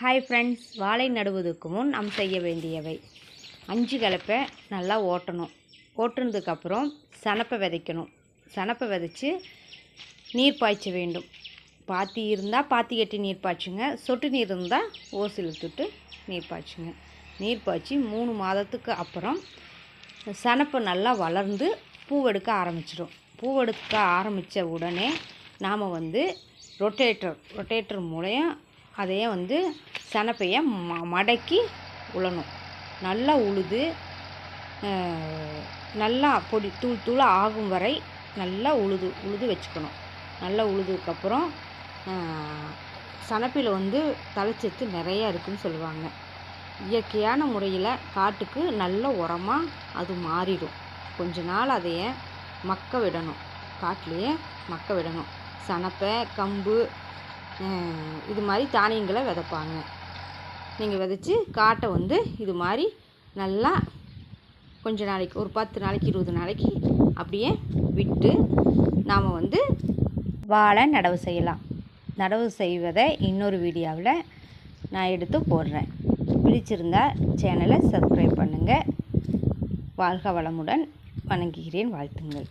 Hi friends வாழை நடுவதற்கு முன் நாம் செய்ய வேண்டியவை. அஞ்சு கலப்பை நல்லா ஓட்டணும். ஓட்டுனதுக்கப்புறம் சனப்பை விதைக்கணும். சனப்பை விதைச்சி நீர் பாய்ச்ச வேண்டும். பாத்தி இருந்தால் பாத்தி கட்டி நீர் பாய்ச்சுங்க. சொட்டு நீர் இருந்தால் ஓஸ் இழுத்துட்டு நீர் பாய்ச்சுங்க. நீர் பாய்ச்சி மூணு மாதத்துக்கு அப்புறம் சனப்பை நல்லா வளர்ந்து பூவெடுக்க ஆரம்பிச்சிடும். பூவெடுக்க ஆரம்பித்த உடனே நாம் வந்து ரொட்டேட்டர் ரொட்டேட்டர் மூலயம் அதையே வந்து சனப்பையை ம மடக்கி உழணும். நல்லா உழுது நல்லா பொடி தூள் தூளாக ஆகும் வரை நல்லா உழுது உழுது வச்சுக்கணும். நல்லா உழுதுக்கப்புறம் சனப்பில் வந்து தலைச்சத்து நிறையா இருக்குதுன்னு சொல்லுவாங்க. இயற்கையான முறையில் காட்டுக்கு நல்ல உரமாக அது மாறிடும். கொஞ்ச நாள் அதையே மக்க விடணும். காட்டிலேயே மக்க விடணும். சனப்பை கம்பு இது மாதிரி தானியங்களை விதைப்பாங்க. நீங்கள் விதைச்சி காட்டை வந்து இது மாதிரி நல்லா கொஞ்ச நாளைக்கு ஒரு பத்து நாளைக்கு இருபது நாளைக்கு அப்படியே விட்டு நாம் வந்து வாழை நடவு செய்யலாம். நடவு செய்வதை இன்னொரு வீடியோவில் நான் எடுத்து போடுறேன். பிடிச்சிருந்தா சேனலை சப்ஸ்கிரைப் பண்ணுங்கள் வாழ்க வளமுடன். வணங்குகிறேன். வாழ்த்துங்கள்.